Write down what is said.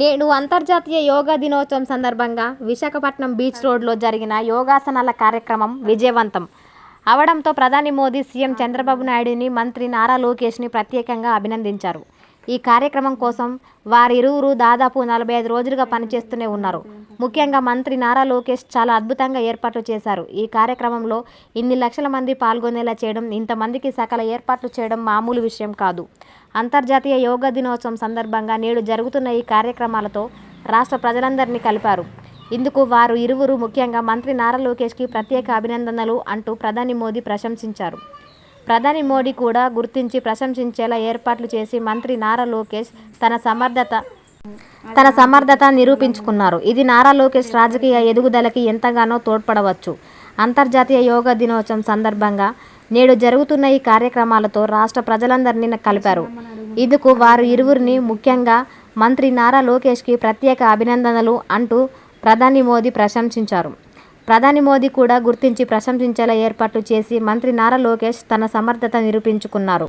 నేడు అంతర్జాతీయ యోగా దినోత్సవం సందర్భంగా విశాఖపట్నం బీచ్ రోడ్లో జరిగిన యోగాసనాల కార్యక్రమం విజయవంతం. అవడంతో ప్రధాని మోదీ సీఎం చంద్రబాబు నాయుడుని మంత్రి నారా లోకేష్ని ప్రత్యేకంగా అభినందించారు. ఈ కార్యక్రమం కోసం వారిరువురు దాదాపు నలభై ఐదు రోజులుగా పనిచేస్తూనే ఉన్నారు. ముఖ్యంగా మంత్రి నారా లోకేష్ చాలా అద్భుతంగా ఏర్పాట్లు చేశారు. ఈ కార్యక్రమంలో ఇన్ని లక్షల మంది పాల్గొనేలా చేయడం ఇంతమందికి సకల ఏర్పాట్లు చేయడం మామూలు విషయం కాదు. అంతర్జాతీయ యోగా దినోత్సవం సందర్భంగా నేడు జరుగుతున్న ఈ కార్యక్రమాలతో రాష్ట్ర ప్రజలందరినీ కలిపారు. ఇందుకు వారు ఇరువురు ముఖ్యంగా మంత్రి నారా లోకేష్కి ప్రత్యేక అభినందనలు అంటూ ప్రధాని మోదీ ప్రశంసించారు. ప్రధాని మోడీ కూడా గుర్తించి ప్రశంసించేలా ఏర్పాట్లు చేసి మంత్రి నారా లోకేష్ తన సమర్థత తన సమర్థత నిరూపించుకున్నారు. ఇది నారా లోకేష్ రాజకీయ ఎదుగుదలకి ఎంతగానో తోడ్పడవచ్చు. అంతర్జాతీయ యోగా దినోత్సవం సందర్భంగా నేడు జరుగుతున్న ఈ కార్యక్రమాలతో రాష్ట్ర ప్రజలందరినీ కలిపారు. ఇందుకు వారు ఇరువురిని ముఖ్యంగా మంత్రి నారా లోకేష్కి ప్రత్యేక అభినందనలు అంటూ ప్రధాని మోదీ ప్రశంసించారు. ప్రధాని మోదీ కూడా గుర్తించి ప్రశంసించేలా ఏర్పాట్లు చేసి మంత్రి నారా లోకేష్ తన సమర్థత నిరూపించుకున్నారు.